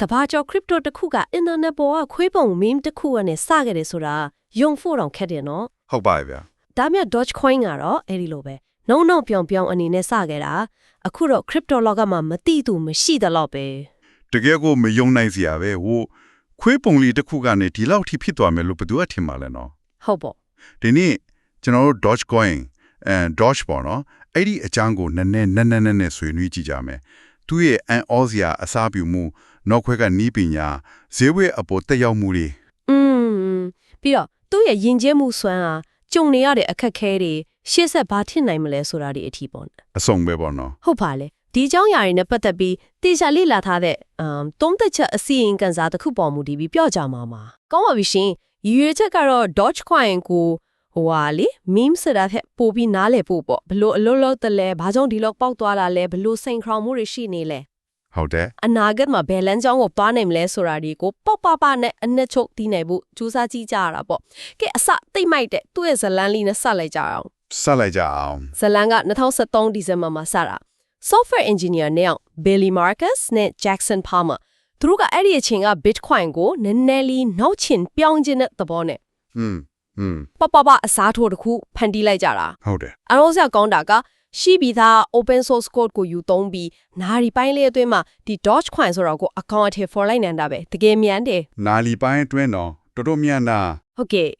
ကဘာကျော် crypto တစ်ခုက internet ပေါ်ကခွေးပုံ meme တစ်ခုကနေစခဲ့တယ်ဆိုတာယုံဖို့တော့ခက်တယ်နော်ဟုတ်ပါရဲ့ဗျာဒါမြတ် Dogecoin ကတော့အဲ့ဒီလိုပဲနှုံနှုံပြောင်ပြောင်အနေနဲ့စခဲ့တာအခုတော့ crypto လောကမှာမတိသူမရှိသလောက်ပဲတကယ်ကိုမယုံနိုင်စရာပဲဟိုခွေးပုံလေးတစ်ခုကနေဒီလောက်ထိဖြစ်သွားမယ်လို့ဘယ်သူကထင်ပါလဲနော်ဟုတ်ပေါ့ဒီနေ့ကျွန်တော်တို့ Dogecoin အဲ Doge ပေါ့နော်အဲ့ဒီအကြောင်းကိုနည်းနည်းနည်းနည်းနည်းနည်းဆွေးနွေးကြည့်ကြမယ်သူ့ရဲ့အန်အောစရာအစားပြုမှု နောက်ခွဲကနီးပညာဈေးဝယ်အပေါ်တက်ရောက်မှုတွေอืมပြီးတော့သူ့ရဲ့ယဉ်ကျေးမှုစွမ်းအားကြုံနေရတဲ့အခက်အခဲတွေရှေ့ဆက်ဘာဖြစ်နိုင်မလဲဆိုတာဒီအထီးပေါ့အဆုံးပဲပေါ့နော်ဟုတ်ပါလေဒီအကြောင်းအရာတွေနဲ့ပတ်သက်ပြီးတေချာလေ့လာထားတဲ့အမ်သုံးသက်ချက်အစီရင်ခံစာတစ်ခုပေါ်မူတည်ပြီးပြောကြမှာပါကောင်းပါပြီရှင်ရည်ရွယ်ချက်ကတော့ Dogecoin ကိုဟိုဟာလေ meme ဆိုတာထက်ပိုပြီးနားလည်ဖို့ပေါ့ဘလို့အလုံးလုံးတလဲဘာကြောင့်ဒီလောက်ပေါက်သွားတာလဲဘလို့စိန်ခေါ်မှုတွေရှိနေလဲ ဟုတ်တယ် အနာဂတ်မှာဘယ်လမ်းကြောင်းကိုသွားနိုင်မလဲဆိုတာဒီကိုပေါက်ပပနဲ့အနှစ်ချုပ်တည်နိုင်ဖို့ကြိုးစားကြည့်ကြရတာပေါ့ကဲအစတိတ်မိုက်တဲ့သူ့ရဲ့ဇလန်းလေးနဲ့ဆက်လိုက်ကြအောင် ဆက်လိုက်ကြအောင် ဇလန်က2013ဒီဇင်ဘာမှာစတာ software engineer နဲ့ Billy Marcus နဲ့ Jackson Palmer သူတို့ကအဲ့ဒီအချိန်က Bitcoin ကိုနည်းနည်းလေးနောက်ချင်ပြောင်းခြင်းတဲ့သဘောနဲ့ อืมอืม ပပပအစားထိုးတစ်ခုဖန်တီးလိုက်ကြတာ ဟုတ်တယ် အရောစရာကောင်းတာက ရှိပြီးသား open source code ကိုယူသုံးပြီးနာရီပိုင်းလေးအတွင်းမှာဒီ Dogecoin ဆိုတော့ကိုအကောင့်အထည် for လိုက်နိုင်တာပဲတကယ်မြန်တယ်နာလီပိုင်းအတွင်းတော့တော်တော်မြန်တာဟုတ်ကဲ့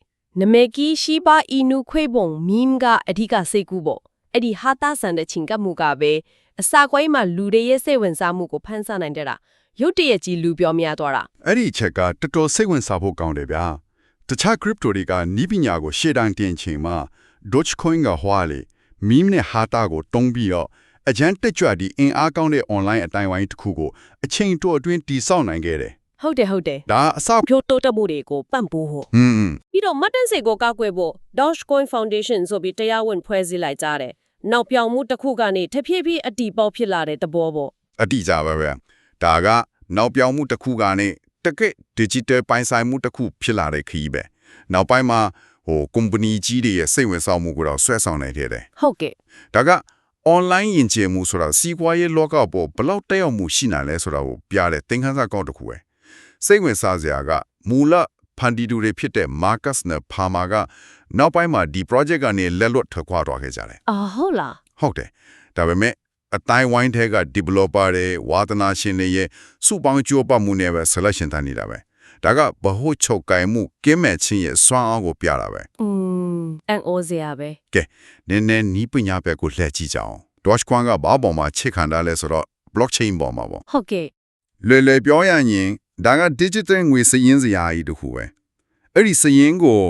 နမေကီရှိပါအီနုခွေပုံ meme ကအဓိကစိတ်ကူးပေါ့အဲ့ဒီဟာတာဆန်တဲ့ချင်းကပ်မှုကပဲအစာကွိုင်းမှာလူတွေရဲ့စိတ်ဝင်စားမှုကိုဖန်ဆနိုင်တဲ့တာရုတ်တရက်ကြီးလူပြောများသွားတာအဲ့ဒီအချက်ကတော်တော်စိတ်ဝင်စားဖို့ကောင်းတယ်ဗျာတခြား crypto တွေကနီးပညာကိုရှေ့တန်းတင်ချိန်မှာ Dogecoin ကဟွာလေ meme နဲ့ hata ကိုတုံးပြီးတော့အကျန်းတက်ကြွဒီအင်အားကောင်းတဲ့ online အတိုင်းဝိုင်းတစ်ခုကိုအချိန်တိုအတွင်းတည်ဆောက်နိုင်ခဲ့တယ်ဟုတ်တယ်ဟုတ်တယ်ဒါအဆောက်ဖြိုးတိုးတက်မှုတွေကိုပံ့ပိုးဖို့ဟွန်းဟွန်းပြီးတော့မတ်တန်စေကိုကောက်ွယ်ဖို့ Dogecoin Foundation ဆိုပြီးတရားဝင်ဖွဲ့စည်းလိုက်ကြတယ်နောက်ပြောင်မှုတစ်ခုကနေတဖြည်းဖြည်းအတီပေါက်ဖြစ်လာတဲ့သဘောပေါ့အတိအကျပဲဗျာဒါကနောက်ပြောင်းမှုတစ်ခုကနေတကယ့် digital ပိုင်းဆိုင်မှုတစ်ခုဖြစ်လာတဲ့ခရီးပဲနောက်ပိုင်းမှာ ဟို company ကြီးတွေရဲ့စိတ်ဝင်စားမှုကိုတော့ဆွဲဆောင်နိုင်ခဲ့တယ်ဟုတ်ကဲ့ဒါက online ယဉ်ကျေးမှုဆိုတာစီးပွားရေးလောကပေါ်ဘယ်လောက်တက်ရောက်မှုရှိနိုင်လဲဆိုတာကိုပြတဲ့သင်ခန်းစာကောက်တစ်ခုပဲစိတ်ဝင်စားစရာကမူလဖန်တီတူတွေဖြစ်တဲ့ Marcus နဲ့ Palmer ကနောက်ပိုင်းမှာဒီ project ကနေလက်လွတ်ထွက်ခွာသွားခဲ့ကြတယ်အာဟုတ်လားဟုတ်တယ်ဒါပေမဲ့အတိုင်းဝိုင်းထဲက developer တွေဝါသနာရှင်တွေရဲ့စုပေါင်းကြိုးပမ်းမှုနဲ့ပဲ selection တန်းနေတာပဲ ဒါကဘဟုချုပ်ကိုင်မှုကင်းမဲ့ခြင်းရဲ့စွမ်းအားကိုပြတာပဲอืมအန်အိုစရာပဲကဲနည်းနည်းနီးပညာဘက်ကိုလှည့်ကြည့်ကြအောင် Dogecoin ကဘာပေါ်မှာချိန်ခံတာလဲဆိုတော့ blockchain ပေါ်မှာပေါ့ဟုတ်ကဲ့လွယ်လွယ်ပြောရရင်ဒါက digital ငွေစရင်းစရာကြီးတစ်ခုပဲအဲ့ဒီစရင်းကို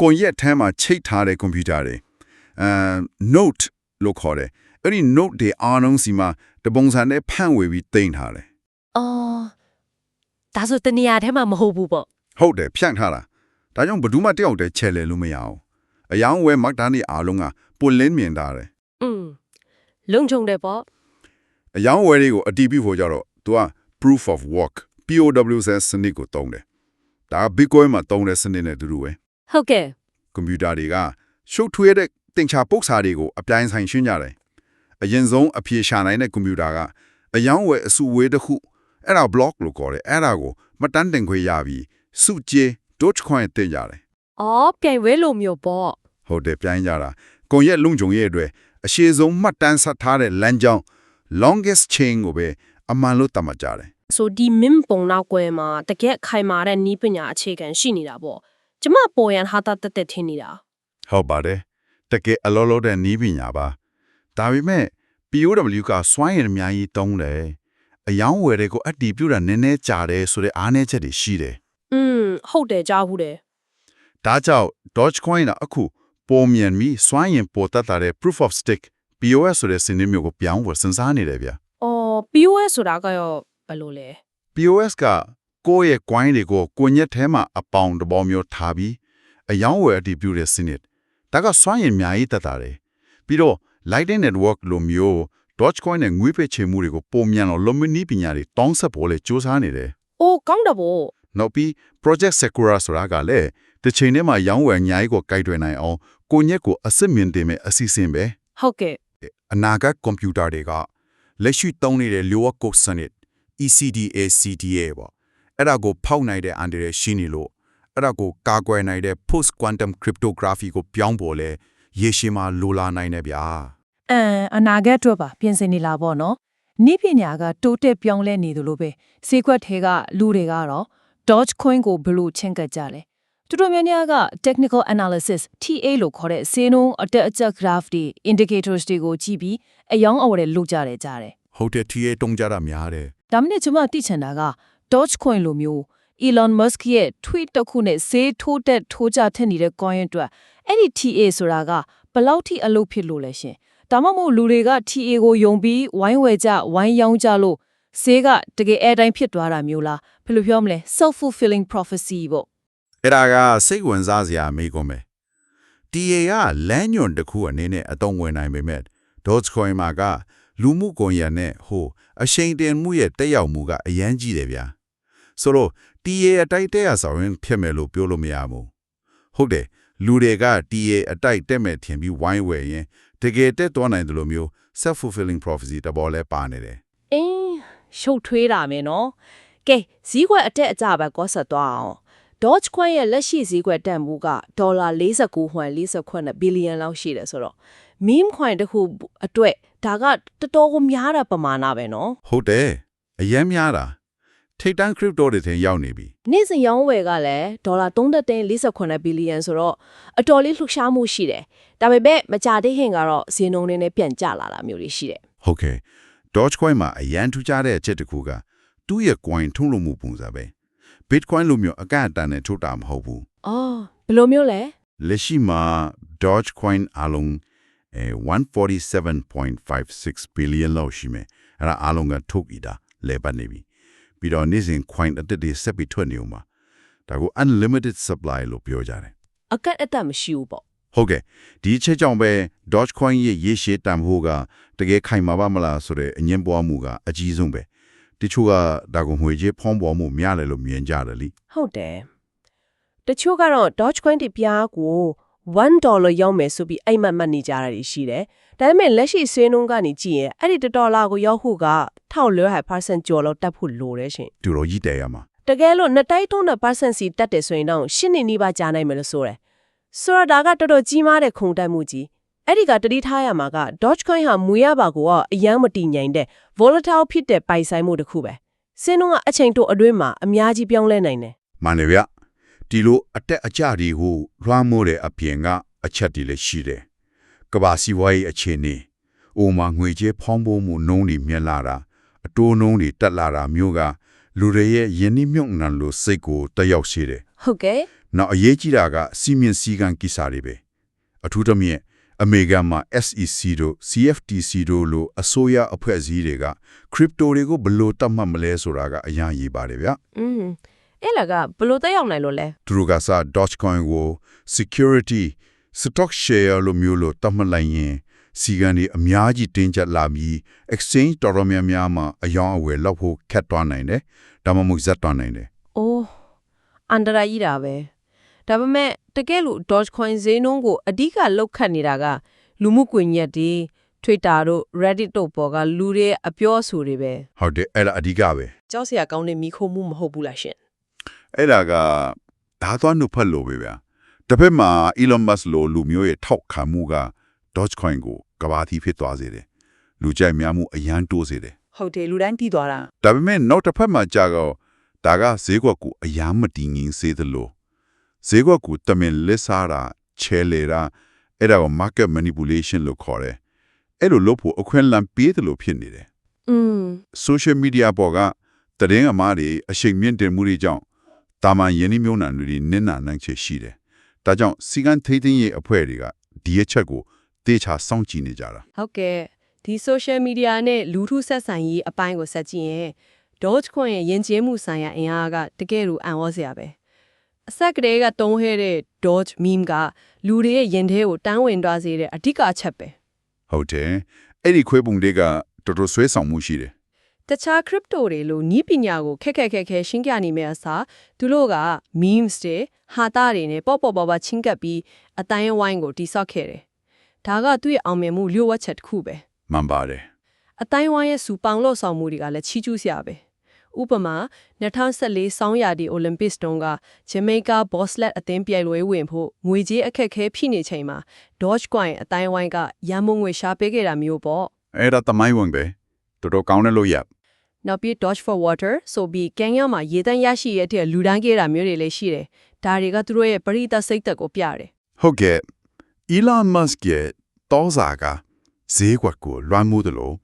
ကွန်ရက်ထဲမှာချိတ်ထားတဲ့ကွန်ပျူတာတွေအဲ note လို့ခေါ်တယ်အဲ့ဒီ note တွေအားလုံးစီမှာတပုံစံနဲ့ဖန့်ဝေပြီးတင်ထားတယ်အော် ဒါဆိုတနေရာထဲမှာမဟုတ်ဘူးပေါ့ ဟုတ်တယ်ဖြန့်ထားတာဒါကြောင့်ဘယ်သူမှတယောက်တည်းချဲလဲလို့မရအောင်အယောင်ဝဲမက်ဒါနီအားလုံးကပွလင်းမြင်တာတယ် อืมလုံခြုံတယ်ပေါ့ အယောင်ဝဲတွေကိုအတီးပြီးဖို့ကြတော့ तू က proof of work POWS စနစ်ကိုတုံးတယ်ဒါက Bitcoin မှာတုံးတဲ့စနစ်နဲ့အတူတူပဲ ဟုတ်ကဲ့ ကွန်ပျူတာတွေကရှုပ်ထွေးတဲ့တင်ချာပုတ်စာတွေကိုအပြိုင်ဆိုင်ရှင်းကြတယ်အရင်ဆုံးအဖြေရှာနိုင်တဲ့ကွန်ပျူတာကအယောင်ဝဲအစုဝေးတစ်ခု အဲ့ဒါ block လို့ခေါ်တယ်အဲ့ဒါကိုမတန်းတင်ခွေရပြီးစုကျေ Dogecoin တင်ကြတယ်အော်ပြိုင်ဝဲလိုမျိုးပေါ့ဟုတ်တယ်ပြိုင်ကြတာကွန်ရက်လုံခြုံရဲ့အတွက်အရှိဆုံးမှတ်တမ်းဆက်ထားတဲ့လမ်းကြောင်း longest chain ကိုပဲအမှန်လို့သတ်မှတ်ကြတယ်ဆိုဒီ meme ပုံနောက်ကွယ်မှာတကက်ခိုင်မာတဲ့နီးပညာအခြေခံရှိနေတာပေါ့ကျမပေါ်ရန်ဟာတာတက်တက်ထင်နေတာဟုတ်ပါတယ်တကယ်အလောလောတဲ့နီးပညာပါဒါပေမဲ့ POW ကစွမ်းရည်အများကြီးတုံးတယ် အယောင်ဝယ်တွေကိုအတ္တိပြုတာနည်းနည်းကြာတယ်ဆိုတဲ့အားနည်းချက်တွေရှိတယ်อืมဟုတ်တယ်ကြားဘူးတယ်ဒါကြောင့် Dogecoin ကအခုပုံမြန်ပြီးစွမ်းရည်ပေါ်တတ်တဲ့ proof of stake POS ဆိုတဲ့စနစ်မျိုးကိုပြောင်းဖို့စဉ်းစားနေတယ်ဗျအော် POS ဆိုတာကရောဘယ်လိုလဲ POS ကကိုယ့်ရဲ့ coin တွေကိုကိုညက်ထဲမှာအပေါင်တစ်ပေါင်းမျိုးထားပြီးအယောင်ဝယ်အတည်ပြုတဲ့စနစ်ဒါကစွမ်းရည်အများကြီးတက်တာတယ်ပြီးတော့ Lightning Network လိုမျိုး Dogecoin နဲ့ငွေပေးချေမှုတွေကိုပုံမြန်အောင်လုံမနီးပညာတွေတောင်းဆက်ဖို့လေစူးစမ်းနေတယ်အိုးကောင်းတယ်ပေါ့နောက်ပြီး Project Sakura ဆိုတာကလည်းတစ်ချိန်ထဲမှာရောင်းဝယ်အများကြီးကိုကိုက်တွယ်နိုင်အောင်ကိုညက်ကိုအစစ်မြင်တင်မဲ့အစီအစဉ်ပဲဟုတ်ကဲ့အနာဂတ်ကွန်ပျူတာတွေကလက်ရှိသုံးနေတဲ့ lower code စနစ် ECDA CDA ပေါ့အဲ့ဒါကိုဖောက်နိုင်တဲ့အန်တရယ်ရှိနေလို့အဲ့ဒါကိုကာကွယ်နိုင်တဲ့ post quantum cryptography ကိုပြောင်းပေါ်လဲရေရှည်မှာလိုလာနိုင်တယ်ဗျာ အမ်အနာဂတ်အတွက်ပါပြင်ဆင်နေလာပေါ့နော်နိပညာကတိုးတက်ပြောင်းလဲနေသလိုပဲစေခွက်ထဲကလူတွေကတော့ Dogecoin ကိုဘယ်လိုချင်းကပ်ကြလဲသူတို့များများက technical analysis TA လို့ခေါ်တဲ့စေနှုန်းအတက်အကျ graph တွေ indicators တွေကိုကြည့်ပြီးအယောင်းအဝယ်လုပ်ကြတယ်ကြတယ်ဟုတ်တယ် TA တုံးကြတာများတယ်ဒါမှမဟုတ်ကျွန်မသိချင်တာက Dogecoin လိုမျိုး Elon Musk ရဲ့ tweet တစ်ခုနဲ့ဈေးထိုးတက်ထိုးကျထက်နေတဲ့ coin အတွက်အဲ့ဒီ TA ဆိုတာကဘယ်လောက်ထိအလုပ်ဖြစ်လို့လဲရှင် ဒါမှမဟုတ်လူတွေက TA ကိုယုံပြီးဝိုင်းဝယ်ကြဝိုင်းရောင်းကြလို့ဈေးကတကယ်အဲ့တိုင်းဖြစ်သွားတာမျိုးလားဘယ်လိုပြောမလဲ self fulfilling prophecy ပေါ့အဲ့ဒါကစိတ်ဝင်စားစရာမေးခွန်းပဲ TA ကလမ်းညွန်တစ်ခုအနေနဲ့အသုံးဝင်နိုင်ပေမဲ့ Dogecoin မှာကလူမှုကွန်ရက်နဲ့ဟိုအရှိန်တင်မှုရဲ့တက်ရောက်မှုကအရန်ကြီးတယ်ဗျာဆိုတော့ TA အတိုက်တက်ရဆောင်ရင်ဖြစ်မယ်လို့ပြောလို့မရဘူးဟုတ်တယ်လူတွေက TA အတိုက်တက်မဲ့ထင်ပြီးဝိုင်းဝယ်ရင် တကယ်တက်သွားနိုင်တယ်လို့မျိုး self fulfilling prophecy တဘောလဲပါနေတယ်အင်းရှုပ်ထွေးတာမယ်နော်ကဲဈေးကွက်အတက်အကျပဲကောဆက်သွားအောင် Dogecoin ရဲ့လက်ရှိဈေးကွက်တန်ဖိုးကဒေါ်လာ49ဟွမ်49ဘီလီယံလောက်ရှိတယ်ဆိုတော့ meme coin တစ်ခုအတွက်ဒါကတော်တော်ကိုများတာပမာဏပဲနော်ဟုတ်တယ်အရန်များတာ ထိတ်တန်း crypto တွေထင်ရောက်နေပြီနေ့စဉ်ရောင်းဝယ်ကလည်းဒေါ်လာ3.48ဘီလီယံဆိုတော့အတော်လေးလှုပ်ရှားမှုရှိတယ်ဒါပေမဲ့မကြသေးခင်ကတော့ဈေးနှုန်းတွေနဲ့ပြန်ကျလာတာမျိုးတွေရှိတယ်ဟုတ်ကဲ့ Dogecoin မှာအရန်ထူးခြားတဲ့အချက်တစ်ခုကသူ့ရဲ့ coin ထုံးလို့မှုပုံစံပဲ Bitcoin လိုမျိုးအကန့်အတန်နဲ့ထုတ်တာမဟုတ်ဘူးအော်ဘယ်လိုမျိုးလဲလက်ရှိမှာ Dogecoin အလုံးအဲ147.56 billion လောက်ရှိမယ်အဲ့ဒါအလုံးကထုတ်ပြီးတာလဲပတ်နေပြီ ပြီးတော့နေ့စဉ် coin အတစ်တွေဆက်ပြီးထွက်နေဦးမှာဒါကို unlimited supply လို့ပြောကြတယ်အကန့်အသတ်မရှိဘူးပေါ့ဟုတ်ကဲ့ဒီအချက်ကြောင့်ပဲ Dogecoin ရဲ့ရေရှည်တန်ဖိုးကတကယ်ခိုင်မာပါမလားဆိုတဲ့အငင်းပွားမှုကအကြီးဆုံးပဲတချို့ကဒါကိုငွေကြေးဖောင်းပေါ်မှုများတယ်လို့မြင်ကြတယ်လीဟုတ်တယ်တချို့ကတော့ Dogecoin တပြားကို1ဒေါ်လာရောက်မယ်ဆိုပြီးအိမ်မက်မှတ်နေကြတာတွေရှိတယ်ဒါပေမဲ့လက်ရှိဆွေးနှုန်းကနေကြည့်ရင်အဲ့ဒီ1ဒေါ်လာကိုရောက်ဖို့က 1400%ကျော်လောက်တက်ဖို့လိုတယ်ရှင်တူတော်ကြီးတဲရမှာတကယ်လို့နှစ်တိုက်ထုံးတဲ့ percent စီတက်တယ်ဆိုရင်တော့ရှင်းနေနေပါကြာနိုင်မယ်လို့ဆိုတယ်ဆိုတော့ဒါကတော်တော်ကြီးမားတဲ့ခုန်တက်မှုကြီးအဲ့ဒီကတတိထားရမှာက Dogecoin ဟာမူရပါကိုကအယမ်းမတည်ငြိမ်တဲ့ volatile ဖြစ်တဲ့ပိုင်ဆိုင်မှုတစ်ခုပဲစင်းလုံးကအချိန်တိုအတွင်းမှာအများကြီးပြောင်းလဲနိုင်တယ်မှန်တယ်ဗျဒီလိုအတက်အကျဒီကိုလွှမ်းမိုးတဲ့အပြင်ကအချက်တွေလည်းရှိတယ်ကဘာစီဝါရေးအခြေအနေအိုမာငွေကြေးဖောင်းဖို့မှုနှုံးတွေမြက်လာတာ အတိုးနှုံးတွေတက်လာတာမျိုးကလူတွေရဲ့ယဉ်နှိမြုံနှံလို့စိတ်ကိုတက်ရောက်စေတယ်ဟုတ်ကဲ့နောက်အရေးကြီးတာကစီမင်းစည်းကမ်းကိစ္စတွေပဲအထူးသဖြင့်အမေရိကန်မှာ SEC တို့ CFTC တို့လိုအစိုးရအဖွဲ့အစည်းတွေက crypto တွေကိုဘယ်လို့တတ်မှတ်မလဲဆိုတာကအရင်ရေးပါတယ်ဗျอืมအဲ့လာကဘယ်လို့တက်ရောက်နိုင်လို့လဲသူတို့ကစား Dogecoin ကို security stock share လို့မျိုးလို့တတ်မှတ်လိုက်ရင် စီကံဒီအများကြီးတင်းကျပ်လာပြီး exchange တော်တော်များများမှာအယောင်းအဝယ်လောက်ဖို့ခက်သွားနိုင်တယ်ဒါမှမဟုတ်ဇက်သွားနိုင်တယ်အိုးအန်ဒရာကြီးတာပဲဒါပေမဲ့တကယ်လို့ Dogecoin ဈေးနှုန်းကိုအဓိကလောက်ခတ်နေတာက လူမှုကွန်ရက်တွေ Twitter တို့ Reddit တို့ပေါ်ကလူတွေရဲ့အပြောအဆိုတွေပဲဟုတ်တယ်အဲ့ဒါအဓိကပဲကြောက်စရာကောင်းတဲ့မိခိုးမှုမဟုတ်ဘူးလားရှင်အဲ့ဒါကဒါသွားနှုတ်ဖက်လို့ပဲဗျာတစ်ဖက်မှာ Elon Musk လိုလူမျိုးရဲ့ထောက်ခံမှုက Dogecoin ကိုကဘာတီဖြစ်သွားစေတယ်လူကြိုက်များမှုအရန်တိုးစေတယ်ဟုတ်တယ်လူတိုင်းတည်သွားတာဒါပေမဲ့နောက်တစ်ဖက်မှာကြာတော့ဒါကဈေးကွက်ကိုအယားမတည်ငြိမ်စေသလိုဈေးကွက်ကိုတမင်လစ်စားတာချဲလေတာအဲ့ဒါကို market manipulation လို့ခေါ်တယ်အဲ့လိုလုပ်ဖို့အခွင့်အလမ်းပေးတယ်လို့ဖြစ်နေတယ်อืม social media ပေါ်ကတရင်အမားတွေအရှိန်မြင့်တင်မှုတွေကြောင့်တာမန်ယင်းနှမျိုးနံတွေနင်းနာနိုင်ချေရှိတယ်ဒါကြောင့်စီကံထိသိမ်းရေးအဖွဲ့တွေကဒီအချက်ကို တေချာစောင့်ကြည့်နေကြတာဟုတ်ကဲ့ဒီ social media နဲ့လူထုဆက်ဆံရေးအပိုင်းကိုဆက်ကြည့်ရင် Dogecoin ရဲ့ယဉ်ကျေးမှုဆိုင်ရာအင်အားကတကယ်လို့အံ့ဩစရာပဲအဆက်ကလေးကတုံးဟဲတဲ့ Doge meme ကလူတွေရဲ့ယင်ထဲကိုတန်းဝင်သွားစေတဲ့အဓိကအချက်ပဲဟုတ်တယ်အဲ့ဒီခွဲပုံတွေကတော်တော်ဆွဲဆောင်မှုရှိတယ်တခြား crypto တွေလိုနီးပညာကိုခက်ခက်ခက်ခဲရှင်းပြနေမယ့်အစားသူတို့က memes တွေဟာတာတွေနဲ့ပေါ့ပေါ့ပါပါချင်းကပ်ပြီးအတိုင်းအဝိုင်းကိုတိဆောက်ခဲ့တယ် ဒါကသူ့ရဲ့အောင်မြင်မှုလျှို့ဝှက်ချက်တစ်ခုပဲမှန်ပါတယ်အတိုင်းဝိုင်းရဲ့စူပေါင်းလို့ဆောင်မှုတွေကလည်းချီးကျူးစရာပဲဥပမာ2014ဆောင်းရာသီ Olympics တုန်းက Jamaica Bobsled အသင်းပြိုင်ပွဲဝင်ဖို့ငွေကြေးအခက်အခဲဖြစ်နေချိန်မှာ Dogecoin အတိုင်းဝိုင်းကရန်မုံငွေရှာပေးခဲ့တာမျိုးပေါ့အဲ့ဒါတမိုင်းဝင်ပဲတော်တော်ကောင်းတယ်လို့ရနောက်ပြီး Dodge for Water ဆိုပြီးကန်ရမှာရေတန်းရရှိရတဲ့လူဒန်းခဲ့တာမျိုးတွေလည်းရှိတယ်ဒါတွေကသူတို့ရဲ့ပရိသတ်စိတ်သက်ကိုပြတယ်ဟုတ်ကဲ့ Elon Musk ရဲ့တောစာကဈေးကွက်ကိုလွှမ်းမိုးတယ်လို့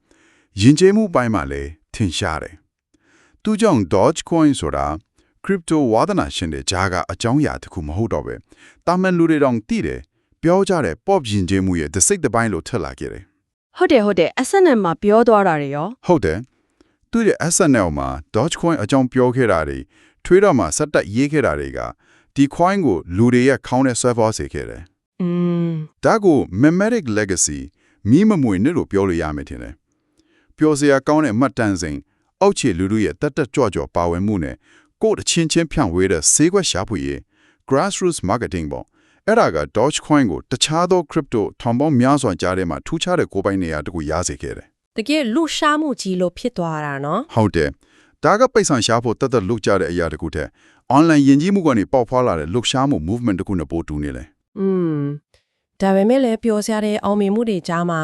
ယဉ်ကျေးမှုပိုင်းမှာလည်းထင်ရှားတယ်။သူကြောင့် Dogecoin ဆိုတာ crypto ဝါဒနာရှင်တဲ့ဂျာကအကြောင်းအရာတစ်ခုမဟုတ်တော့ပဲ။တာမန်လူတွေတောင်သိတယ်ပြောကြတဲ့ pop ယဉ်ကျေးမှုရဲ့တစ်စိတ်တစ်ပိုင်းလို့ထက်လာခဲ့တယ်ဟုတ်တယ်ဟုတ်တယ် SNL မှာပြောသွားတာတွေရော။ဟုတ်တယ်။သူရဲ့ SNL မှာ Dogecoin အကြောင်းပြောခဲ့တာတွေ Twitter မှာစက်တက်ရေးခဲ့တာတွေကဒီ coin ကိုလူတွေရဲ့ခေါင်းနဲ့ဆွဲဖော်စေခဲ့တယ်။ อืมဒါကို memetic legacy မီးမမွေနဲ့လို့ပြောလို့ရမယ်ထင်တယ်။ပျော်စရာကောင်းတဲ့မှတ်တမ်းစိန်အောက်ခြေလူလူရဲ့တက်တက်ကြွကြွပါဝင်မှုနဲ့ကိုယ့်အချင်းချင်းဖြန့်ဝေတဲ့ဈေးကွက်ရှာဖွေရေး grassroots marketing ပေါ့။အဲ့ဒါက Dogecoin ကိုတခြားသော crypto ထောင်ပေါင်းများစွာကြားထဲမှာထူးခြားတဲ့ကိုယ်ပိုင်နေရာတစ်ခုရစေခဲ့တယ်တကယ်လူရှားမှုကြီးလို့ဖြစ်သွားတာနော်။ဟုတ်တယ်။ဒါကပိတ်ဆံရှာဖို့တက်တက်လုကြတဲ့အရာတစ်ခုတည်း online ယဉ်ကျေးမှုကနေပေါက်ဖွာလာတဲ့လှုပ်ရှားမှု movement တစ်ခုနဲ့ပို့တူနေလေ อืมဒါပေမဲ့လည်းပြောစရာတဲ့အောင်မြင်မှုတွေကြားမှာ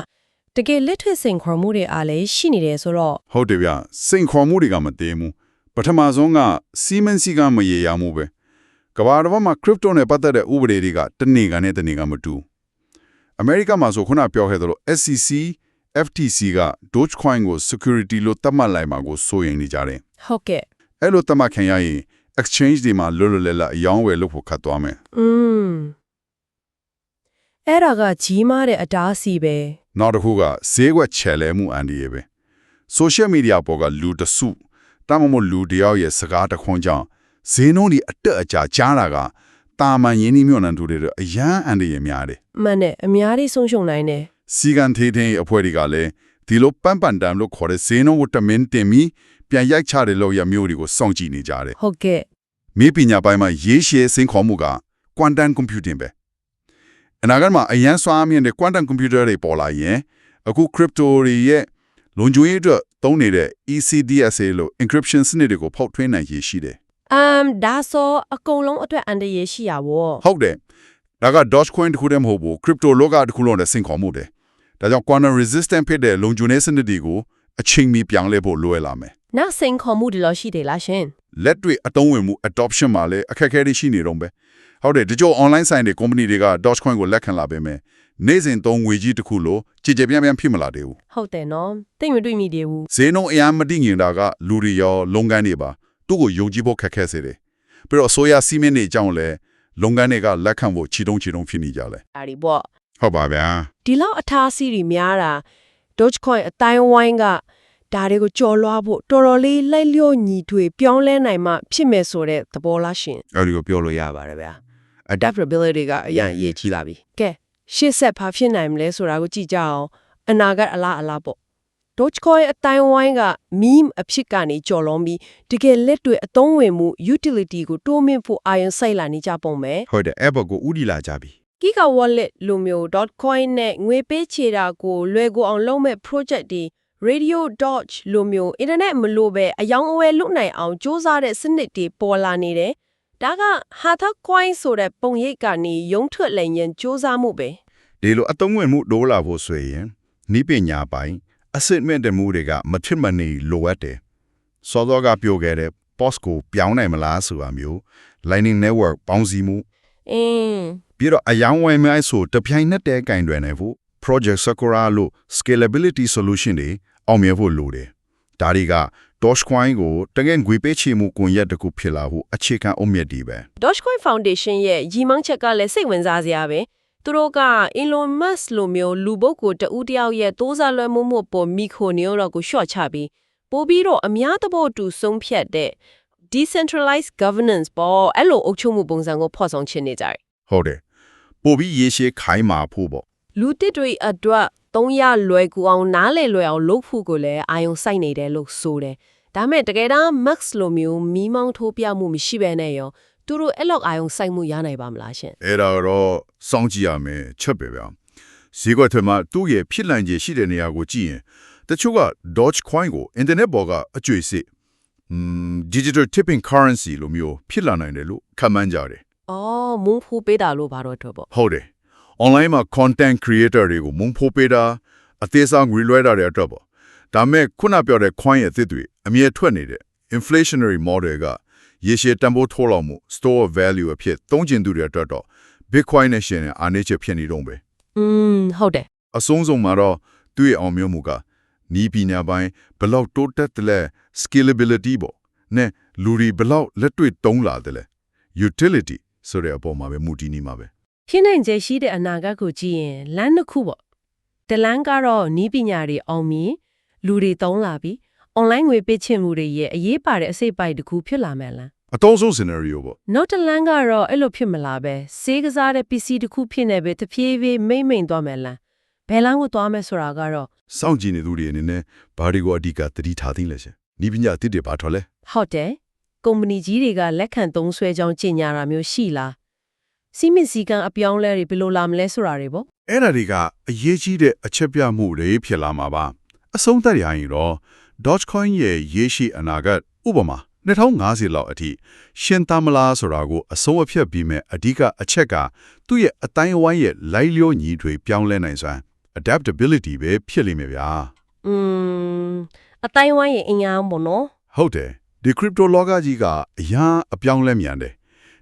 တကယ်လက်ထွေစင်ခေါ်မှုတွေအားလည်းရှိနေတယ်ဆိုတော့ ။ဟုတ်တယ်ဗျ။စိန်ခေါ်မှုတွေကမသေးဘူး။ပထမဆုံးကစီမန်စီကမရေရာမှုပဲ။ကမ္ဘာတစ်ဝန်းမှာ crypto နဲ့ပတ်သက်တဲ့ဥပဒေတွေကတစ်နေ့ကနေတစ်နေ့ကမတူ။အမေရိကမှာဆိုခုနပြောခဲ့သလို SEC FTC က Dogecoin ကို security လို့သတ်မှတ်လိုက်မှာကိုစိုးရိမ်နေကြတယ် ဟုတ်ကဲ့ ။အဲ့လိုသတ်မှတ်ခံရရင် exchange တွေမှာလွတ်လွတ်လပ်လပ်အယောင်းဝယ်လုပ်ဖို့ခတ်သွားမယ် อืม အဲ့ဒါကကြီးမားတဲ့အတားအဆီးပဲ။နောက်တစ်ခုကဈေးကွက်ချဲလဲမှုအန်ဒီရဲ့ပဲ။ social media ပေါ်ကလူတစုတမမို့လူတယောက်ရဲ့စကားတစ်ခွန်းကြောင့်ဈေးနှုန်းတွေအတက်အကျကြားတာကတာမန်ရင်းနှီးမြှုပ်နှံသူတွေတော့အရန်အန်ဒီရဲ့များတယ်မှန်တယ်အများကြီးဆုံးရှုံးနိုင်တယ်။စီကန်သေးသေးအဖွဲ့တွေကလည်းဒီလိုပန်းပန်တမ်လို့ခေါ်တဲ့ဈေးနှုန်းကိုတမင်တင်ပြီးပြန်ရိုက်ချတဲ့လောက်ရမျိုးတွေကိုစောင့်ကြည့်နေကြတယ်ဟုတ်ကဲ့။မြေပညာပိုင်းမှာရေးရှည်စင်ခေါ်မှုက quantum computing ပဲ။ အနာဂတ်မှာအရန်စွမ်းမြင့်တဲ့ quantum computer တွေပေါ်လာရင်အခု crypto တွေရဲ့လုံခြုံရေးအတွက်သုံးနေတဲ့ ECDSA လို့ encryption စနစ်တွေကိုဖောက်ထွင်းနိုင်ရည်ရှိတယ်အမ်ဒါဆိုအကုန်လုံးအတွက်အန်တရရှိရပါဘော။ဟုတ်တယ်။ဒါက Dogecoin တခုတည်းမဟုတ်ဘူး crypto လောကတစ်ခုလုံးနဲ့စင်ခေါ်မှုတယ်။ဒါကြောင့် quantum resistant ဖြစ်တဲ့လုံခြုံရေးစနစ်တွေကိုအချိန်မီပြောင်းလဲဖို့လိုရလာမယ်နောက်စိန်ခေါ်မှုတွေလို့ရှိတယ်လားရှင်။လက်တွေ့အသုံးဝင်မှု adoption မှာလည်းအခက်အခဲတွေရှိနေတော့ပဲ။ ဟုတ်တယ်ဒီကြော online ဆိုင်တွေ company တွေက Dogecoin ကိုလက်ခံလာပေမဲ့နေ့စဉ်သုံးငွေကြီးတစ်ခုလို့ကြည်ကြည်ပြန့်ပြန့်ဖြစ်မလာသေးဘူးဟုတ်တယ်နော်သိမတွေ့မိသေးဘူး။ဈေးနှုန်းအများမတည်ငြိမ်တာကလူတွေရောလုပ်ငန်းတွေပါသူ့ကိုယုံကြည်ဖို့ခက်ခဲစေတယ်။ပြီးတော့အစိုးရစီမင်းတွေအကြောင်းလည်းလုပ်ငန်းတွေကလက်ခံဖို့ခြေတုံးခြေတုံးဖြစ်နေကြတယ်ဒါဒီပေါ့။ဟုတ်ပါဗျာ။ဒီလောက်အထားစီတွေများတာ Dogecoin အတိုင်းဝိုင်းကဒါတွေကိုကြော်လွှားဖို့တော်တော်လေးလိုက်လျော့ညီထွေပြောင်းလဲနိုင်မှဖြစ်မယ်ဆိုတဲ့သဘောလားရှင်အဲ့ဒီကိုပြောလို့ရပါတယ်ဗျာ adaptability ကအရင်အရေးကြီးလာပြီကဲရှေ့ဆက်ဘာဖြစ်နိုင်မလဲဆိုတာကိုကြည့်ကြအောင်အနာဂတ်အလားအလားပေါ့ Dogecoin အတိုင်းဝိုင်းက meme အဖြစ်ကနေကြော်လွန်ပြီးတကယ်လက်တွေ့အသုံးဝင်မှု utility ကိုတိုးမြင့်ဖို့အာရုံစိုက်လာနေကြပုံပဲဟုတ်တယ် app ကိုဥတီလာကြပြီ Giga Wallet လိုမျိုး .coin နဲ့ငွေပေးချေတာကိုလွယ်ကူအောင်လုပ်မဲ့ project တွေ Radio Doge လိုမျိုး internet မလို့ပဲအယောင်အဝယ်လုပ်နိုင်အောင်စ조사တဲ့စနစ်တွေပေါ်လာနေတယ်။ ဒါက Hatha Coin ဆိုတဲ့ပုံရိပ်ကနေရုံထွက်လည်ရင်စ조사မှုပဲဒီလိုအသုံးဝင်မှုတိုးလာဖို့ဆိုရင်နိပညာပိုင်းအစစ်မဲ့တဲ့မှုတွေကမထစ်မနေလိုအပ်တယ်။စောစောကပြောခဲ့တဲ့ post ကိုပြောင်းနိုင်မလားဆိုတာမျိုး Lightning Network ပေါင်းစည်းမှု။အင်းပြီးတော့အယောင်ဝယ်မြိုင်းဆိုတပြိုင်နက်တည်းကင်တွယ်နိုင်ဖို့ Project Sakura လို့ scalability solution တွေအောင်မြင်ဖို့လိုတယ်။ ဒါတွေက Dogecoin ကိုတကယ်ငွေပေးချေမှုကွန်ရက်တစ်ခုဖြစ်လာဖို့အခြေခံအုတ်မြစ်တွေပဲ Dogecoin Foundation ရဲ့ရည်မှန်းချက်ကလည်းစိတ်ဝင်စားစရာပဲ။သူတို့က Elon Musk လိုမျိုးလူပုဂ္ဂိုလ်တဦးတယောက်ရဲ့တိုးစားလွှမ်းမိုးမှုပေါ်မိခိုနေတော့ကိုရှော့ချပြီးပို့ပြီးတော့အများသဘောတူဆုံးဖြတ်တဲ့ decentralized governance ပေါ်အဲ့လိုအုပ်ချုပ်မှုပုံစံကိုဖော်ဆောင်ချင်နေကြတယ်။ဟုတ်တယ်။ပို့ပြီးရေရှည်ခိုင်းမာဖို့ပေါ့လူတစ်တွေအတွက် သုံးရလွယ်ကူအောင်နားလည်လွယ်အောင်လုပ်ဖို့ကိုလည်းအာယုံစိုက်နေတယ်လို့ဆိုတယ်။ဒါမဲ့တကယ်တမ်း Max လိုမျိုးမီးမောင်းထိုးပြမှုမရှိဘဲနဲ့ရောသူတို့အဲ့လောက်အာယုံစိုက်မှုရနိုင်ပါမလားရှင်အဲ့ဒါတော့စောင့်ကြည့်ရမယ်ချက်ပဲဗျာဈေးကွက်ထဲမှာသူ့ရဲ့ဖြစ်နိုင်ခြေရှိတဲ့နေရာကိုကြည့်ရင်တချို့က Dogecoin ကို internet ပေါ်ကအကျွေးစစ်อืม digital tipping currency လို့မျိုးဖြစ်လာနိုင်တယ်လို့ခန့်မှန်းကြတယ်အော်မုံဖိုးပေးတာလို့ဘာတော့တော့ပေါ့ဟုတ်တယ် online မှာ content creator တွေကိုမုံဖိုးပေးတာအသေးစားငွေလွှဲတာတွေအတွက်ပေါ့ဒါမဲ့ခုနပြောတဲ့ coin ရဲ့အသစ်တွေအမြဲထွက်နေတဲ့ inflationary model ကရေရှည်တန်ဖိုးထိုးလောက်မှု store value အဖြစ်သုံးကျင်သူတွေအတွက်တော့ bitcoin နဲ့ရှင်တဲ့အားနည်းချက်ဖြစ်နေတော့ပဲอืมဟုတ်တယ်အဆုံးစုံမှာတော့သူ့ရဲ့အောင်မြင်မှုကနီးပညာပိုင်းဘယ်လောက်တိုးတက်တယ်လဲ scalability ပေါ့နဲ့လူတွေဘယ်လောက်လက်တွေ့တုံးလာတယ်လဲ utility ဆိုတဲ့အပေါ်မှာပဲမူတည်နေမှာပဲ ဖြစ်နိုင်ခြေရှိတဲ့အနာဂတ်ကိုကြည့်ရင်လမ်းတစ်ခုပေါ့တလန်းကတော့နီးပညာတွေအောင်မြင်လူတွေသုံးလာပြီး online ငွေပေးချင်မှုတွေရဲ့အရေးပါတဲ့အစိတ်ပိုက်တစ်ခုဖြစ်လာမယ်လားအတောဆုံး scenario ပေါ့နောက်တစ်လမ်းကတော့အဲ့လိုဖြစ်မလားပဲစေးကစားတဲ့ပစ္စည်းတစ်ခုဖြစ်နေပဲတဖြည်းဖြည်းမိမ့်မိန်သွားမယ်လားဘယ်လမ်းကိုသွားမယ်ဆိုတာကတော့စောင့်ကြည့်နေသူတွေအနေနဲ့ဘာတွေကိုအဓိကသတိထားသိလဲရှင်နီးပညာအသစ်တွေပါထွက်လဲဟုတ်တယ်ကုမ္ပဏီကြီးတွေကလက်ခံသုံးဆွဲကြောင်းကြေညာတာမျိုးရှိလား စီမင်းစီကံအပြောင်းလဲတွေဘယ်လိုလာမလဲဆိုတာတွေပေါ့အဲ့ဒါတွေကအရေးကြီးတဲ့အချက်ပြမှုတွေဖြစ်လာမှာပါအဆုံးသတ်ရရင်တော့ Dogecoin ရဲ့ရေးရှိအနာဂတ်ဥပမာ2050လောက်အထိရှင်သာမလားဆိုတာကိုအဆုံးအဖြတ်ပြီးမဲ့အဓိကအချက်ကသူ့ရဲ့အတိုင်းအဝိုင်းရဲ့လိုက်လျောညီတွေပြောင်းလဲနိုင်စွမ်း adaptability ပဲဖြစ်လိမ့်မယ်ဗျာอืมအတိုင်းဝိုင်းရဲ့အင်အားပေါ့နော်ဟုတ်တယ်ဒီ crypto လောကကြီးကအရာအပြောင်းလဲမြန်တယ်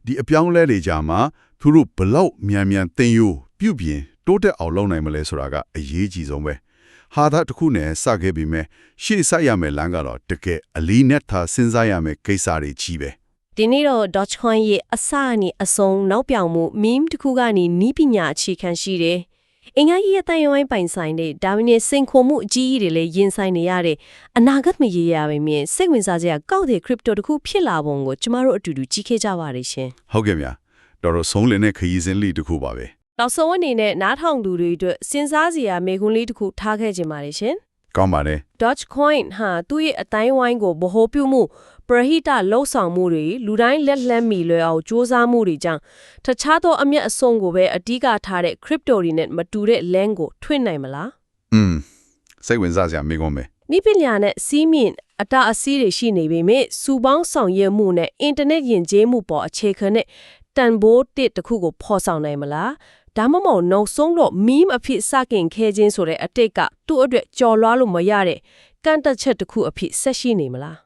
ဒီအပြောင်းလဲတွေကြမှာ သူတို့ဘလောက်မြန်မြန်သင်ယူပြုပြင်တိုးတက်အောင်လုပ်နိုင်မလဲဆိုတာကအရေးကြီးဆုံးပဲဟာသာတစ်ခုနဲ့စခဲ့ပြီးမဲ့ရှေ့ဆက်ရမယ်လမ်းကတော့တကယ်အလီနဲ့သာစဉ်းစားရမယ်ကိစ္စတွေကြီးပဲဒီနေ့တော့ Dogecoin ရဲ့အစအနီအဆုံးနောက်ပြောင်မှု meme တစ်ခုကနေနီးပညာအခြေခံရှိတယ်။အင်္ဂါကြီးရဲ့တိုင်ဝိုင်းပိုင်ဆိုင်တဲ့ဒါဝိနေစင်ခုံမှုအကြီးကြီးတွေလည်းရင်ဆိုင်နေရတဲ့အနာဂတ်မရေရာပဲမြင်စိတ်ဝင်စားစရာကောက်တဲ့ crypto တစ်ခုဖြစ်လာပုံကိုကျမတို့အတူတူကြည့်ခဲ့ကြပါရရှင်။ဟုတ်ကဲ့ဗျာ တော်တော်ဆုံးလင်တဲ့ခရီးစဉ်လေးတစ်ခုပါပဲ နောက်ဆုံးအနေနဲ့နားထောင်သူတွေအတွက်စဉ်းစားစရာမေခွန်းလေးတစ်ခုထားခဲ့ခြင်းပါတယ်ရှင်။ ကောင်းပါတယ် Dogecoin ဟာသူ့ရဲ့အတိုင်းဝိုင်းကိုဗဟိုပြုမှုပရဟိတလှုပ်ဆောင်မှုတွေလူတိုင်းလက်လန်းမီလွယ်အောင်စ조사မှုတွေကြောင့်တခြားသောအမျက်အစုံကိုပဲအဓိကထားတဲ့ crypto တွေနဲ့မတူတဲ့ lens ကိုထွင်နိုင်မလား อืมစိတ်ဝင်စားစရာမိကုန်ပဲ နိပညာနဲ့စီးမြင့်အတအစီးတွေရှိနေပေမဲ့စူပေါင်းဆောင်ရွက်မှုနဲ့အင်တာနက်ယဉ်ကျေးမှုပေါ်အခြေခံတဲ့ တန်ဘိုးတစ်တစ်ခုကိုဖော်ဆောင်နိုင်မလားဒါမှမဟုတ်နောက်ဆုံးတော့ meme အဖြစ်စခင်ခဲခြင်းဆိုတဲ့အတိတ်ကသူ့အတွက်ကြော်လွားလို့မရတဲ့ကန့်တက်ချက်တစ်ခုအဖြစ်ဆက်ရှိနေမလား